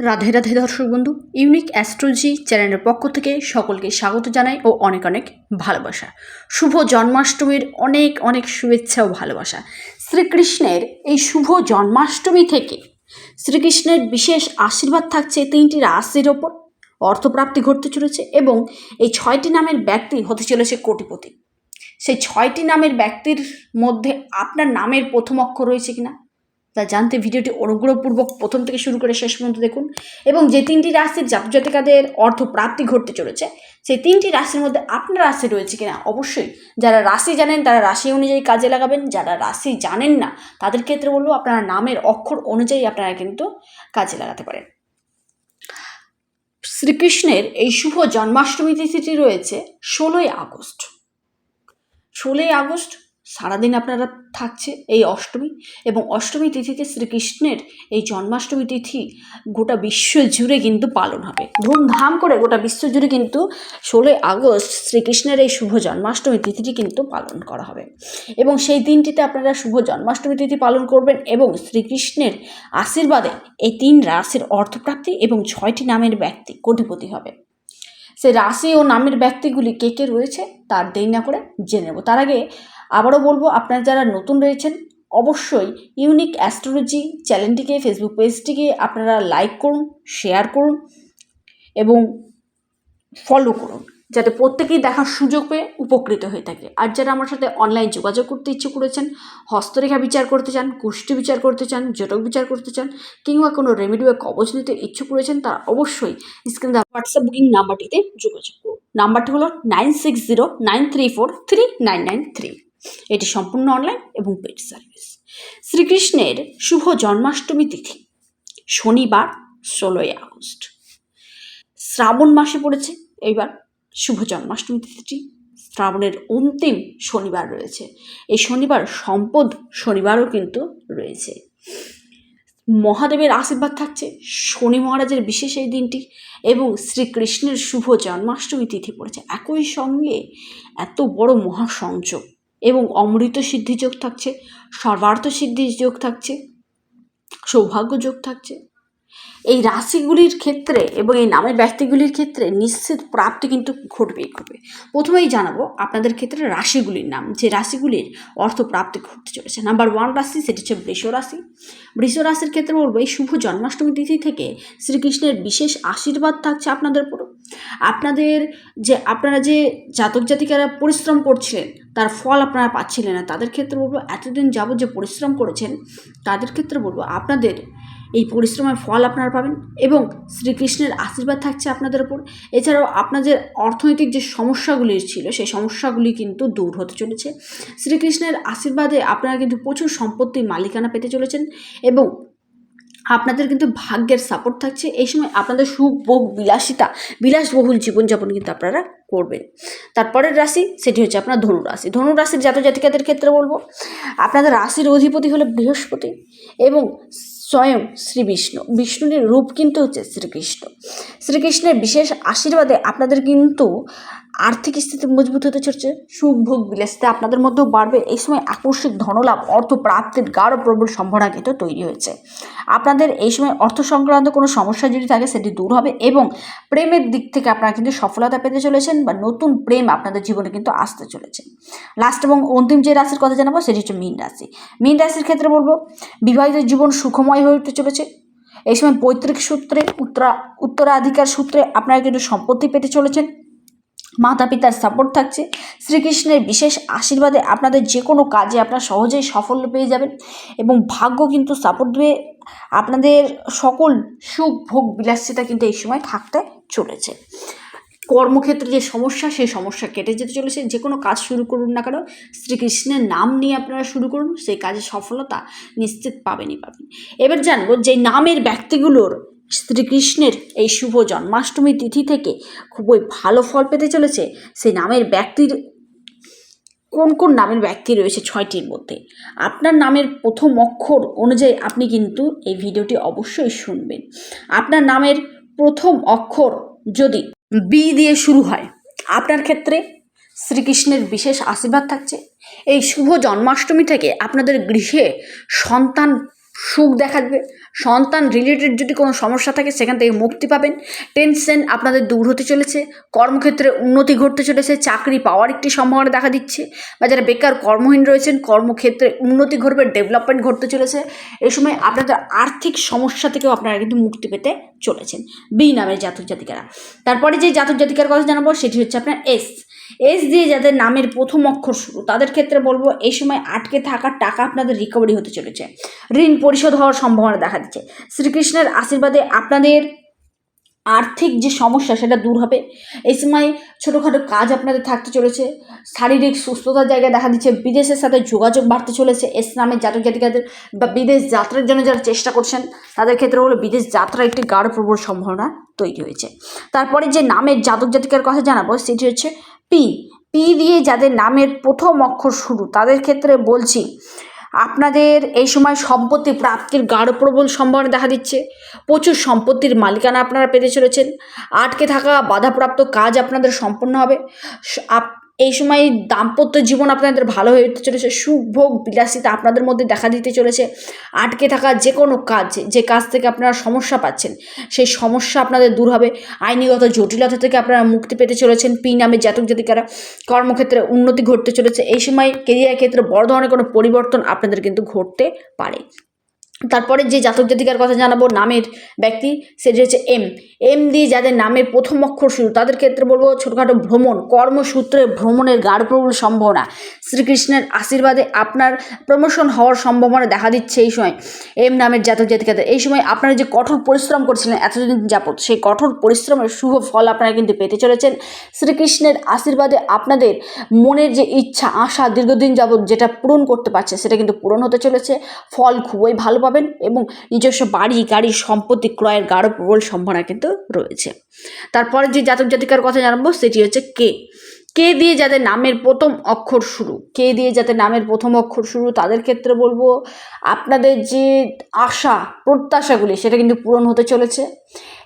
রাধে রাধে দর্শক বন্ধু unique astrology চ্যানেলের পক্ষ থেকে সকলকে স্বাগত জানাই ও অনেক অনেক ভালোবাসা। শুভ জন্মাষ্টমীর অনেক অনেক শুভেচ্ছা ও ভালোবাসা। শ্রীকৃষ্ণের এই শুভ জন্মাষ্টমী থেকে শ্রীকৃষ্ণের বিশেষ আশীর্বাদ থাকছে তিনটি রাশির ওপর। অর্থপ্রাপ্তি ঘটতে চলেছে এবং এই ছয়টি নামের ব্যক্তি হতে চলেছে কোটিপতি। সেই ছয়টি নামের ব্যক্তির মধ্যে আপনার নামের প্রথম অক্ষর রয়েছে কিনা? তা জানতে ভিডিওটি অনুগ্রহপূর্বক প্রথম থেকে শুরু করে শেষ পর্যন্ত দেখুন। এবং যে তিনটি রাশির জাতজাতিকাদের অর্থ প্রাপ্তি ঘটতে চলেছে, সেই তিনটি রাশির মধ্যে আপনার রাশি রয়েছে কিনা? অবশ্যই যারা রাশি জানেন, তারা রাশি অনুযায়ী কাজে লাগাবেন। যারা রাশি জানেন না, তাদের ক্ষেত্রে বলব আপনারা নামের অক্ষর অনুযায়ী আপনারা কিন্তু কাজে লাগাতে পারেন। শ্রীকৃষ্ণের এই শুভ জন্মাষ্টমী তিথিটি রয়েছে ষোলোই আগস্ট। ষোলোই আগস্ট সারাদিন আপনারা থাকছে এই অষ্টমী এবং অষ্টমী তিথিতে শ্রীকৃষ্ণের এই জন্মাষ্টমী তিথি গোটা বিশ্ব জুড়ে কিন্তু পালন হবে। ধুমধাম করে গোটা বিশ্ব জুড়ে কিন্তু ষোলোই আগস্ট শ্রীকৃষ্ণের এই শুভ জন্মাষ্টমী তিথিটি কিন্তু পালন করা হবে। এবং সেই দিনটিতে আপনারা শুভ জন্মাষ্টমী তিথি পালন করবেন এবং শ্রীকৃষ্ণের আশীর্বাদে এই তিন রাশির অর্থপ্রাপ্তি এবং ছয়টি নামের ব্যক্তি কোটিপতি হবে। সে রাশি ও নামের ব্যক্তিগুলি কে কে রয়েছে তার দেরি না করে জেনে নেব। তার আগে আবারও বলব, আপনারা যারা নতুন রয়েছেন, অবশ্যই ইউনিক অ্যাস্ট্রোলজি চ্যানেলটিকে ফেসবুক পেজটিকে আপনারা লাইক করুন শেয়ার করুন এবং ফলো করুন, যাতে প্রত্যেকেই দেখার সুযোগ পেয়ে উপকৃত হয়ে থাকে। আর যারা আমার সাথে অনলাইন যোগাযোগ করতে ইচ্ছে করেছেন হস্তরেখা বিচার করতে চান, কুষ্টি বিচার করতে চান, জটক বিচার করতে চান, কিংবা কোনো রেমেডি বা কবচ নিতে ইচ্ছুক করেছেন তারা অবশ্যই স্ক্রিন দেওয়া হোয়াটসঅ্যাপ বুকিং নাম্বারটিতে যোগাযোগ করুন। নাম্বারটি হলো nine six zero nine three four three nine nine three এটি সম্পূর্ণ অনলাইন এবং পেড সার্ভিস শ্রীকৃষ্ণের শুভ জন্মাষ্টমী তিথি, শনিবার, ষোলোই আগস্ট। শ্রাবণ মাসে পড়েছে, এইবার শুভ জন্মাষ্টমী তিথিটি। শ্রাবণের অন্তিম শনিবার রয়েছে। এই শনিবার সম্পদ শনিবারও কিন্তু রয়েছে। মহাদেবের আশীর্বাদ থাকছে শনি মহারাজের বিশেষ এই দিনটি এবং শ্রীকৃষ্ণের শুভ জন্মাষ্টমী তিথি পড়েছে। একই সঙ্গে এত বড় মহাসংযোগ। এবং অমৃত সিদ্ধি যোগ থাকছে সর্বার্থ সিদ্ধি যোগ থাকছে সৌভাগ্য যোগ থাকছে। এই রাশিগুলির ক্ষেত্রে এবং এই নামের ব্যক্তিগুলির ক্ষেত্রে নিশ্চিত প্রাপ্তি কিন্তু ঘটবেই ঘটবে। প্রথমেই জানাব আপনাদের ক্ষেত্রে রাশিগুলির নাম, যে রাশিগুলির অর্থ প্রাপ্তি ঘটতে চলেছে। নাম্বার ওয়ান রাশি, সেটি হচ্ছে বৃষ রাশি। বৃষ রাশির ক্ষেত্রে বলব, এই শুভ জন্মাষ্টমী তিথি থেকে শ্রীকৃষ্ণের বিশেষ আশীর্বাদ থাকছে আপনাদের উপর আপনাদের যে, আপনারা যে জাতক জাতিকারা পরিশ্রম করছিলেন তার ফল আপনারা পাচ্ছিলেন না, তাদের ক্ষেত্রে বলব, এতদিন যাবত যে পরিশ্রম করেছেন, তাদের ক্ষেত্রে বলব, আপনাদের এই পরিশ্রমের ফল আপনারা পাবেন এবং শ্রীকৃষ্ণের আশীর্বাদ থাকছে আপনাদের ওপর এছাড়াও আপনাদের অর্থনৈতিক যে সমস্যাগুলি ছিল, সেই সমস্যাগুলি কিন্তু দূর হতে চলেছে। শ্রীকৃষ্ণের আশীর্বাদে আপনারা কিন্তু প্রচুর সম্পত্তির মালিকানা পেতে চলেছেন এবং আপনাদের কিন্তু ভাগ্যের সাপোর্ট থাকছে। এই সময় আপনাদের সুখ, ভোগ, বিলাসিতা, বিলাসবহুল জীবনযাপন কিন্তু আপনারা করবেন। তারপরের রাশি, সেটি হচ্ছে আপনার ধনু রাশি। ধনু রাশির জাতক জাতিকাদের ক্ষেত্রে বলব, আপনাদের রাশির অধিপতি হলো বৃহস্পতি এবং স্বয়ং শ্রীবিষ্ণ বিষ্ণুর রূপ কিন্তু হচ্ছে শ্রীকৃষ্ণ। শ্রীকৃষ্ণের বিশেষ আশীর্বাদে আপনাদের কিন্তু আর্থিক স্থিতি মজবুত হতে চলছে সুখ ভোগ বিলাসিতা আপনাদের মধ্যেও বাড়বে। এই সময় আকস্মিক ধনলাভ অর্থ প্রাপ্তির গাঢ় প্রবল সম্ভাবনা কিন্তু তৈরি হয়েছে। আপনাদের এই সময় অর্থ সংক্রান্ত কোনো সমস্যা যদি থাকে, সেটি দূর হবে এবং প্রেমের দিক থেকে আপনারা কিন্তু সফলতা পেতে চলেছেন বা নতুন প্রেম আপনাদের জীবনে কিন্তু আসতে চলেছে। লাস্ট এবং অন্তিম যে রাশির কথা জানাব, সেটি হচ্ছে মীন রাশি। মীন রাশির ক্ষেত্রে বলব, বিবাহিত জীবন সুখময় হয়ে উঠতে চলেছে। এই সময় পৈতৃক সূত্রে, উত্তরা, উত্তরাধিকার সূত্রে আপনারা কিন্তু সম্পত্তি পেতে চলেছেন। মাতা পিতার সাপোর্ট থাকছে। শ্রীকৃষ্ণের বিশেষ আশীর্বাদে আপনাদের যে কোনো কাজে আপনারা সহজেই সাফল্য পেয়ে যাবেন এবং ভাগ্য কিন্তু সাপোর্ট দেবে আপনাদের সকল সুখ, ভোগ, বিলাসিতা কিন্তু এই সময় থাকতে চলেছে। কর্মক্ষেত্রে যে সমস্যা, সেই সমস্যা কেটে যেতে চলেছে। যে কোনো কাজ শুরু করুন না কেন, শ্রীকৃষ্ণের নাম নিয়ে আপনারা শুরু করুন। সেই কাজে সফলতা নিশ্চিত পাবেনই পাবেন। এবার জানব যে নামের ব্যক্তিগুলোর শ্রীকৃষ্ণের এই শুভ জন্মাষ্টমী তিথি থেকে খুবই ভালো ফল পেতে চলেছে। সেই নামের ব্যক্তির, কোন কোন নামের ব্যক্তি রয়েছে ছয়টির মধ্যে? আপনার নামের প্রথম অক্ষর অনুযায়ী আপনি কিন্তু এই ভিডিওটি অবশ্যই শুনবেন। আপনার নামের প্রথম অক্ষর যদি বি দিয়ে শুরু হয়, আপনার ক্ষেত্রে শ্রীকৃষ্ণের বিশেষ আশীর্বাদ থাকছে। এই শুভ জন্মাষ্টমী থেকে আপনাদের গৃহে সন্তান সুখ দেখা দেবে সন্তান রিলেটেড যদি কোনো সমস্যা থাকে, সেখান থেকে মুক্তি পাবেন। টেনশন আপনাদের দূর হতে চলেছে। কর্মক্ষেত্রে উন্নতি ঘটতে চলেছে। চাকরি পাওয়ার একটি সম্ভাবনা দেখা দিচ্ছে। বা যারা বেকার কর্মহীন রয়েছেন, কর্মক্ষেত্রে উন্নতি ঘটবে ডেভেলপমেন্ট ঘটতে চলেছে। এ সময় আপনাদের আর্থিক সমস্যা থেকেও আপনারা কিন্তু মুক্তি পেতে চলেছেন। বি নামের জাতক জাতিকারা। তারপরে যে জাতক জাতিকার কথা জানাব, সেটি হচ্ছে আপনার এস এস দিয়ে যাদের নামের প্রথম অক্ষর শুরু, তাদের ক্ষেত্রে বলব এই সময় আটকে থাকা টাকা আপনাদের রিকভারি হতে চলেছে। ঋণ পরিশোধ হওয়ার সম্ভাবনা দেখা দিচ্ছে। শ্রীকৃষ্ণের আশীর্বাদে আপনাদের আর্থিক যে সমস্যা, সেটা দূর হবে। এই সময় ছোটোখাটো কাজ আপনাদের থাকতে চলেছে। শারীরিক সুস্থতার জায়গায় দেখা দিচ্ছে, বিদেশের সাথে যোগাযোগ বাড়তে চলেছে। এস নামের জাতক জাতিকাদের বা বিদেশ যাত্রার জন্য যারা চেষ্টা করছেন, তাদের ক্ষেত্রে হলো বিদেশ যাত্রা একটি গাঢ় প্রবল সম্ভাবনা তৈরি হয়েছে। তারপরে যে নামের জাতক জাতিকার কথা জানাব, সেটি হচ্ছে পি পি দিয়ে যাদের নামের প্রথম অক্ষর শুরু, তাদের ক্ষেত্রে বলছি, আপনাদের এই সময় সম্পত্তি প্রাপ্তির গাঢ় প্রবল সম্ভাবনা দেখা দিচ্ছে। প্রচুর সম্পত্তির মালিকানা আপনারা পেতে চলেছেন। আটকে থাকা বাধাপ্রাপ্ত কাজ আপনাদের সম্পন্ন হবে। এই সময় দাম্পত্য জীবন আপনাদের ভালো হয়ে উঠতে চলেছে, সুখ ভোগ বিলাসিতা আপনাদের মধ্যে দেখা দিতে চলেছে, আটকে থাকা যে কোনো কাজ, যে কাজ থেকে আপনারা সমস্যা পাচ্ছেন, সেই সমস্যা আপনাদের দূর হবে। আইনিগত জটিলতা থেকে আপনারা মুক্তি পেতে চলেছেন, পি নামে জাতক জাতিকারা কর্মক্ষেত্রে উন্নতি ঘটতে চলেছে। এই সময় কেরিয়ার ক্ষেত্রে বড় ধরনের কোনো পরিবর্তন আপনাদের কিন্তু ঘটতে পারে। তারপরে যে জাতক জাতিকার কথা জানাব, নামের ব্যক্তি সেটি হচ্ছে এম। এম দিয়ে যাদের নামের প্রথম অক্ষর শুরু, তাদের ক্ষেত্রে বলব ছোটোখাটো ভ্রমণ, কর্মসূত্রে ভ্রমণের গাঢ় প্রবল সম্ভাবনা। শ্রীকৃষ্ণের আশীর্বাদে আপনার প্রমোশন হওয়ার সম্ভাবনা দেখা দিচ্ছে এই সময় এম নামের জাতক জাতিকাদের। এই সময় আপনারা যে কঠোর পরিশ্রম করছিলেন, এতদিন যাবত সেই কঠোর পরিশ্রমের শুভ ফল আপনারা কিন্তু পেতে চলেছেন। শ্রীকৃষ্ণের আশীর্বাদে আপনাদের মনের যে ইচ্ছা, আশা দীর্ঘদিন যাবত যেটা পূরণ করতে পারছে, সেটা কিন্তু পূরণ হতে চলেছে। ফল খুবই ভালো পাবেন এবং নিজস্ব বাড়ি গাড়ি সম্পত্তি ক্রয়ের গাঢ় প্রবল সম্ভাবনা কিন্তু রয়েছে। তারপরে যে জাতক জাতিকার কথা জানাব, সেটি হচ্ছে কে। কে দিয়ে যাদের নামের প্রথম অক্ষর শুরু, কে দিয়ে যাদের নামের প্রথম অক্ষর শুরু, তাদের ক্ষেত্রে বলব আপনাদের যে আশা, প্রত্যাশাগুলি, সেটা কিন্তু পূরণ হতে চলেছে।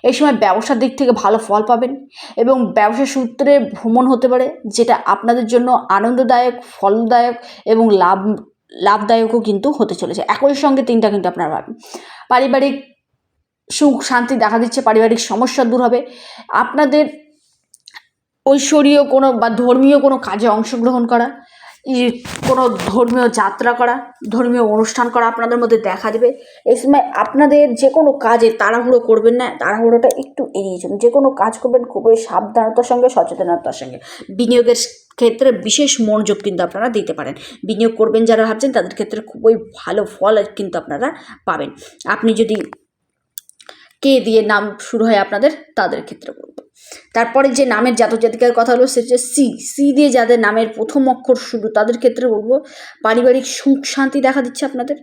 এই সময় ব্যবসার দিক থেকে ভালো ফল পাবেন এবং ব্যবসা সূত্রে ভ্রমণ হতে পারে, যেটা আপনাদের জন্য আনন্দদায়ক, ফলদায়ক এবং লাভ লাভদায়কও কিন্তু হতে চলেছে। একই সঙ্গে তিনটা কিন্তু আপনারা পাবেন পারিবারিক সুখ, শান্তি দেখা দিচ্ছে, পারিবারিক সমস্যা দূর হবে। আপনাদের ঐশ্বরীয় কোনো বা ধর্মীয় কোনো কাজে অংশগ্রহণ করা কোনো ধর্মীয় যাত্রা করা, ধর্মীয় অনুষ্ঠান করা আপনাদের মধ্যে দেখা দেবে। এই সময় আপনাদের যে কোনো কাজে তাড়াহুড়ো করবেন না, তাড়াহুড়োটা একটু এড়িয়ে চলুন। যে কোনো কাজ করবেন, খুবই সাবধানতার সঙ্গে, সচেতনতার সঙ্গে। বিনিয়োগের ক্ষেত্রে বিশেষ মনোযোগ কিন্তু আপনারা দিতে পারেন। বিনিয়োগ করবেন যারা ভাবছেন, তাদের ক্ষেত্রে খুবই ভালো ফল কিন্তু আপনারা পাবেন। আপনি যদি কে দিয়ে নাম শুরু হয় আপনাদের, তাদের ক্ষেত্রে বলব। তারপরে যে নামের জাতক জাতিকার কথা হলো সেটা সি সি দিয়ে যাদের নামের প্রথম অক্ষর শুরু, তাদের ক্ষেত্রে বলব, পারিবারিক সুখ শান্তি দেখা দিচ্ছে আপনাদের।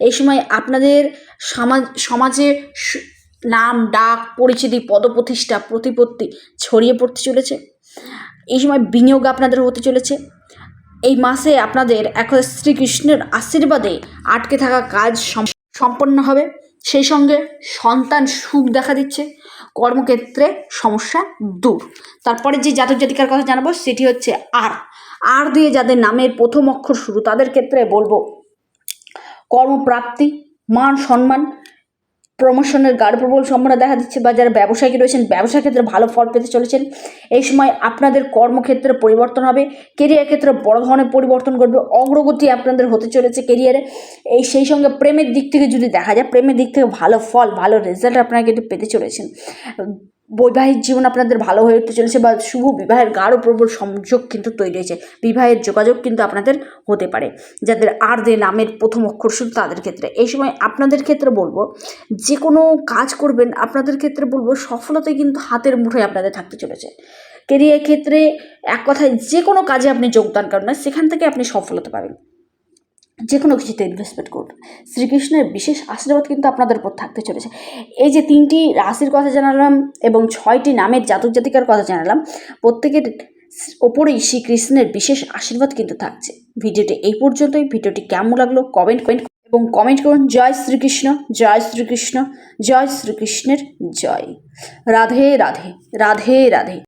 এই সময় আপনাদের সমাজ সমাজে নাম, ডাক, পরিচিতি, পদপ্রতিষ্ঠা, প্রতিপত্তি ছড়িয়ে পড়তে চলেছে। এই সময় বিনিয়োগ আপনাদের হতে চলেছে। এই মাসে আপনাদের এখন শ্রীকৃষ্ণের আশীর্বাদে আটকে থাকা কাজ সম্পন্ন হবে। সেই সঙ্গে সন্তান সুখ দেখা দিচ্ছে, কর্মক্ষেত্রে সমস্যা দূর। তারপরে যে জাতক জাতিকার কথা জানাব সেটি হচ্ছে আর। আর দিয়ে যাদের নামের প্রথম অক্ষর শুরু, তাদের ক্ষেত্রে বলব কর্মপ্রাপ্তি, মান সম্মান প্রমোশনের গাঢ় প্রবল সম্ভাবনা দেখা দিচ্ছে বা যারা ব্যবসায়ী রয়েছেন, ব্যবসার ক্ষেত্রে ভালো ফল পেতে চলেছেন। এই সময় আপনাদের কর্মক্ষেত্রে পরিবর্তন হবে কেরিয়ার ক্ষেত্রে বড় ধরনের পরিবর্তন ঘটবে, অগ্রগতি আপনাদের হতে চলেছে কেরিয়ারে এই সেই সঙ্গে প্রেমের দিক থেকে যদি দেখা যায়, প্রেমের দিক থেকে ভালো ফল, ভালো রেজাল্ট আপনারা কিন্তু পেতে চলেছেন। বৈবাহিক জীবন আপনাদের ভালো হয়ে উঠতে চলেছে বা শুভ বিবাহের গাঢ় প্রবল সংযোগ কিন্তু তৈরি হয়েছে। বিবাহের যোগাযোগ কিন্তু আপনাদের হতে পারে। যাদের আর দে নামের প্রথম অক্ষর শুধু তাদের ক্ষেত্রে। এই সময় আপনাদের ক্ষেত্রে বলব, যে কোনো কাজ করবেন, আপনাদের ক্ষেত্রে বলব, সফলতা কিন্তু হাতের মুঠোয় আপনাদের থাকতে চলেছে। কেরিয়ার ক্ষেত্রে এক কথায় যে কোনো কাজে আপনি যোগদান করেন না, সেখান থেকে আপনি সফলতা পাবেন। যে কোনো কিছুতে ইনভেস্টমেন্ট করুন। শ্রীকৃষ্ণের বিশেষ আশীর্বাদ কিন্তু আপনাদের উপর থাকতে চলেছে। এই যে তিনটি রাশির কথা জানালাম এবং ছয়টি নামের জাতক জাতিকার কথা জানালাম, প্রত্যেকের ওপরেই শ্রীকৃষ্ণের বিশেষ আশীর্বাদ কিন্তু থাকছে। ভিডিওটি এই পর্যন্তই। ভিডিওটি কেমন লাগল কমেন্ট কমেন্ট এবং কমেন্ট করুন, জয় শ্রীকৃষ্ণ জয় শ্রীকৃষ্ণ, জয় শ্রীকৃষ্ণের জয়। রাধে রাধে রাধে রাধে।